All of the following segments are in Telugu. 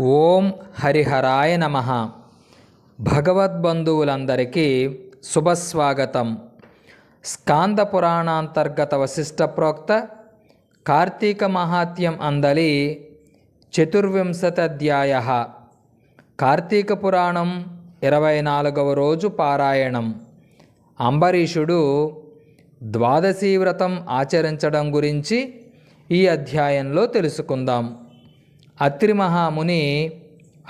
ఓం హరిహరాయ నమ. భగవద్బంధువులందరికీ శుభస్వాగతం. స్కాంద పురాణాంతర్గత వశిష్ట ప్రోక్త కార్తీక మహాత్యం అందలి చతుర్వింశతధ్యాయ. కార్తీక పురాణం ఇరవై నాలుగవ రోజు పారాయణం. అంబరీషుడు ద్వాదశీ వ్రతం ఆచరించడం గురించి ఈ అధ్యాయంలో తెలుసుకుందాం. అత్రి మహాముని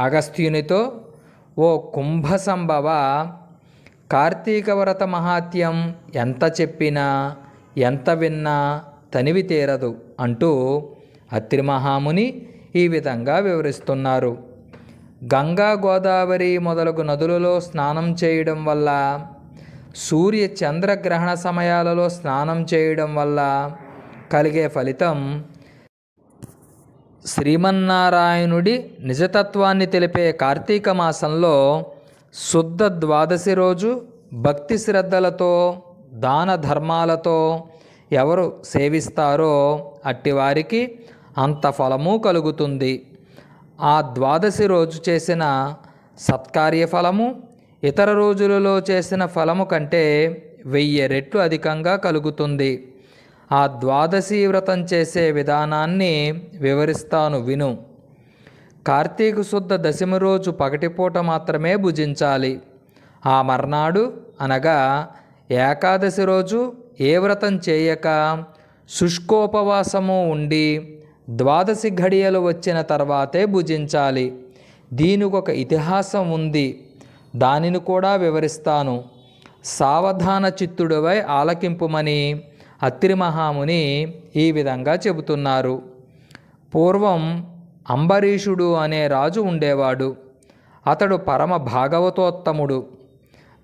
అగస్త్యునితో ఓ కుంభసంభవ కార్తీక వ్రత మహాత్యం ఎంత చెప్పినా ఎంత విన్నా తనివి తీరదు అంటూ అత్రి మహాముని ఈ విధంగా వివరిస్తున్నారు. గంగా గోదావరి మొదలగు నదులలో స్నానం చేయడం వల్ల సూర్య చంద్రగ్రహణ సమయాలలో స్నానం చేయడం వల్ల కలిగే ఫలితం శ్రీమన్నారాయణుడి నిజతత్వాన్ని తెలిపే కార్తీక మాసంలో శుద్ధ ద్వాదశి రోజు భక్తి శ్రద్ధలతో దాన ధర్మాలతో ఎవరు సేవిస్తారో అట్టివారికి అంత ఫలము కలుగుతుంది. ఆ ద్వాదశి రోజు చేసిన సత్కార్య ఫలము ఇతర రోజులలో చేసిన ఫలము కంటే వెయ్యి రెట్లు అధికంగా కలుగుతుంది. ఆ ద్వాదశి వ్రతం చేసే విధానాన్ని వివరిస్తాను విను. కార్తీక శుద్ధ దశమి రోజు పగటిపూట మాత్రమే భుజించాలి. ఆ మర్నాడు అనగా ఏకాదశి రోజు ఏ వ్రతం చేయక శుష్కోపవాసము ఉండి ద్వాదశి ఘడియలు వచ్చిన తర్వాతే భుజించాలి. దీనికి ఒక ఇతిహాసం ఉంది. దానిని కూడా వివరిస్తాను. సావధాన చిత్తుడివై ఆలకింపుమని అత్రిమహాముని ఈ విధంగా చెబుతున్నారు. పూర్వం అంబరీషుడు అనే రాజు ఉండేవాడు. అతడు పరమ భాగవతోత్తముడు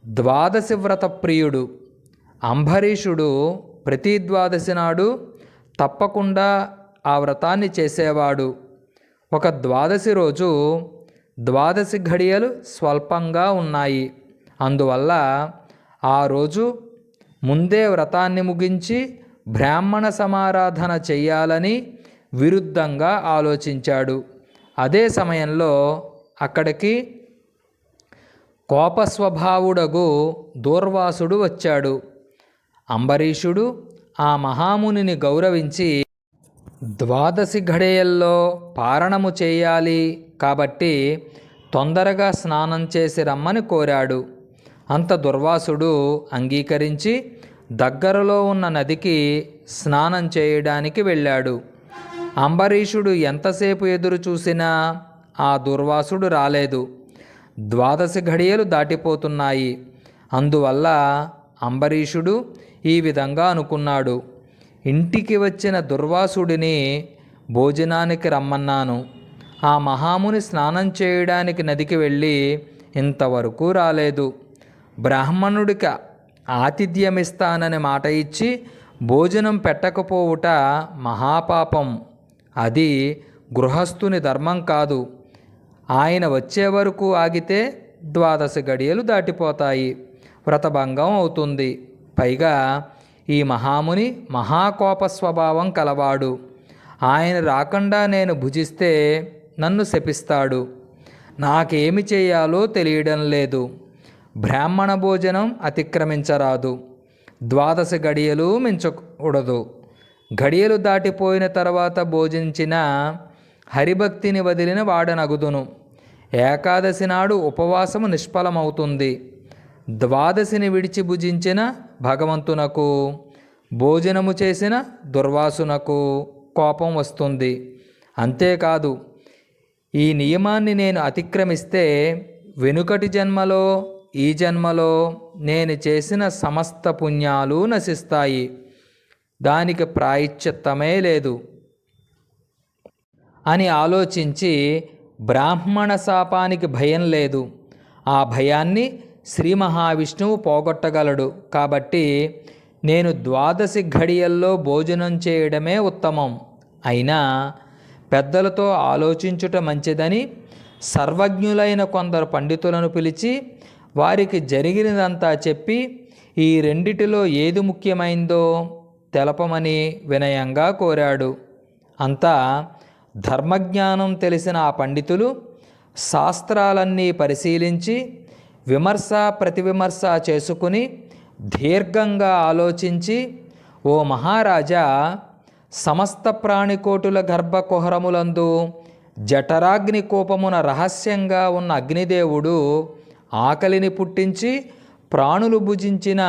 ద్వాదశి వ్రత ప్రియుడు. అంబరీషుడు ప్రతి ద్వాదశి నాడు తప్పకుండా ఆ వ్రతాన్ని చేసేవాడు. ఒక ద్వాదశి రోజు ద్వాదశి ఘడియలు స్వల్పంగా ఉన్నాయి. అందువల్ల ఆ రోజు ముందే వ్రతాన్ని ముగించి బ్రాహ్మణ సమారాధన చెయ్యాలని విరుద్ధంగా ఆలోచించాడు. అదే సమయంలో అక్కడికి కోపస్వభావుడగు దూర్వాసుడు వచ్చాడు. అంబరీషుడు ఆ మహామునిని గౌరవించి ద్వాదశి ఘడియల్లో పారణము చేయాలి కాబట్టి తొందరగా స్నానం చేసి రమ్మని కోరాడు. అంత దుర్వాసుడు అంగీకరించి దగ్గరలో ఉన్న నదికి స్నానం చేయడానికి వెళ్ళాడు. అంబరీషుడు ఎంతసేపు ఎదురు చూసినా ఆ దుర్వాసుడు రాలేదు. ద్వాదశ ఘడియలు దాటిపోతున్నాయి. అందువల్ల అంబరీషుడు ఈ విధంగా అనుకున్నాడు. ఇంటికి వచ్చిన దుర్వాసుడిని భోజనానికి రమ్మన్నాను. ఆ మహాముని స్నానం చేయడానికి నదికి వెళ్ళి ఇంతవరకు రాలేదు. బ్రాహ్మణుడికి ఆతిథ్యమిస్తానని మాట ఇచ్చి భోజనం పెట్టకపోవుట మహాపాపం. అది గృహస్థుని ధర్మం కాదు. ఆయన వచ్చే వరకు ఆగితే ద్వాదశ గడియలు దాటిపోతాయి. వ్రతభంగం అవుతుంది. పైగా ఈ మహాముని మహాకోప స్వభావం కలవాడు. ఆయన రాకుండా నేను భుజిస్తే నన్ను శపిస్తాడు. నాకేమి చేయాలో తెలియడం లేదు. బ్రాహ్మణ భోజనం అతిక్రమించరాదు. ద్వాదశ గడియలు మించకూడదు. గడియలు దాటిపోయిన తర్వాత భోజించిన హరిభక్తిని వదిలిన వాడనగుదును. ఏకాదశి నాడు ఉపవాసము నిష్ఫలమవుతుంది. ద్వాదశిని విడిచి భుజించిన భగవంతునకు భోజనము చేసిన దుర్వాసునకు కోపం వస్తుంది. అంతేకాదు ఈ నియమాన్ని నేను అతిక్రమిస్తే వెనుకటి జన్మలో ఈ జన్మలో నేను చేసిన సమస్త పుణ్యాలు నశిస్తాయి. దానికి ప్రాయశ్చిత్తమే లేదు. అని ఆలోచించి బ్రాహ్మణ శాపానికి భయం లేదు. ఆ భయాన్ని శ్రీ మహావిష్ణువు పోగొట్టగలడు. కాబట్టి నేను ద్వాదశి ఘడియల్లో భోజనం చేయడమే ఉత్తమం. అయినా పెద్దలతో ఆలోచించుట మంచిదని సర్వజ్ఞులైన కొందరు పండితులను పిలిచి వారికి జరిగినదంతా చెప్పి ఈ రెండిటిలో ఏది ముఖ్యమైందో తెలపమని వినయంగా కోరాడు. అంతా ధర్మజ్ఞానం తెలిసిన ఆ పండితులు శాస్త్రాలన్నీ పరిశీలించి విమర్శ ప్రతివిమర్శ చేసుకుని దీర్ఘంగా ఆలోచించి ఓ మహారాజా సమస్త ప్రాణికోటుల గర్భకుహరములందు జఠరాగ్ని కోపమున రహస్యంగా ఉన్న అగ్నిదేవుడు ఆకలిని పుట్టించి ప్రాణులు భుజించిన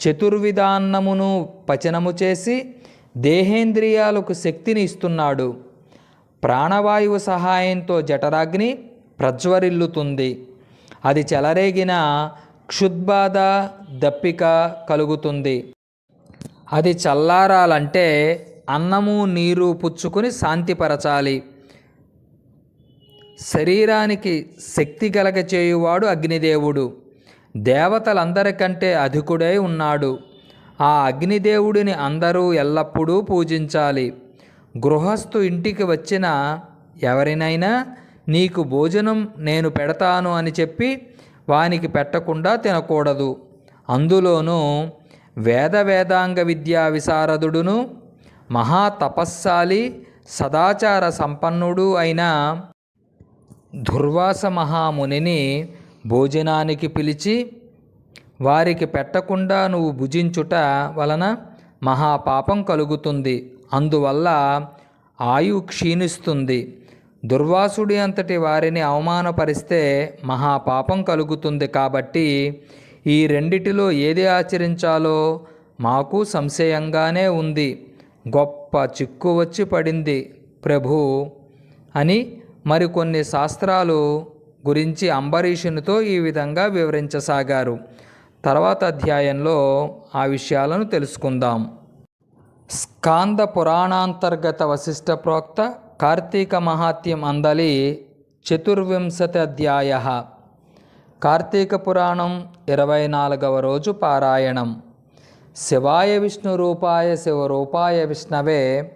చతుర్విధాన్నమును పచనము చేసి దేహేంద్రియాలకు శక్తిని ఇస్తున్నాడు. ప్రాణవాయువు సహాయంతో జఠరాగ్ని ప్రజ్వరిల్లుతుంది. అది చెలరేగిన క్షుద్బాధ దప్పిక కలుగుతుంది. అది చల్లారాలంటే అన్నము నీరు పుచ్చుకొని శాంతిపరచాలి. శరీరానికి శక్తి కలగచేయువాడు అగ్నిదేవుడు. దేవతలందరికంటే అధికుడై ఉన్నాడు. ఆ అగ్నిదేవుడిని అందరూ ఎల్లప్పుడూ పూజించాలి. గృహస్థు ఇంటికి వచ్చిన ఎవరినైనా నీకు భోజనం నేను పెడతాను అని చెప్పి వానికి పెట్టకుండా తినకూడదు. అందులోనూ వేద వేదాంగ విద్యా విశారదుడును మహాతపస్శాలి సదాచార సంపన్నుడు అయిన దుర్వాస మహామునిని భోజనానికి పిలిచి వారికి పెట్టకుండా నువ్వు భుజించుట వలన మహాపాపం కలుగుతుంది. అందువల్ల ఆయు క్షీణిస్తుంది. దుర్వాసుడి అంతటి వారిని అవమానపరిస్తే మహాపాపం కలుగుతుంది కాబట్టి ఈ రెండిటిలో ఏది ఆచరించాలో మాకు సంశయంగానే ఉంది. గొప్ప చిక్కు వచ్చి పడింది. ప్రభు అని మరికొన్ని శాస్త్రాలు గురించి అంబరీషునితో ఈ విధంగా వివరించసాగారు. తర్వాత అధ్యాయంలో ఆ విషయాలను తెలుసుకుందాం. స్కాంద పురాణాంతర్గత వశిష్ట ప్రోక్త కార్తీక మహాత్యం అందలి చతుర్వింశతి అధ్యాయ. కార్తీక పురాణం ఇరవై నాలుగవ రోజు పారాయణం. శివాయ విష్ణు రూపాయ శివరూపాయ విష్ణవే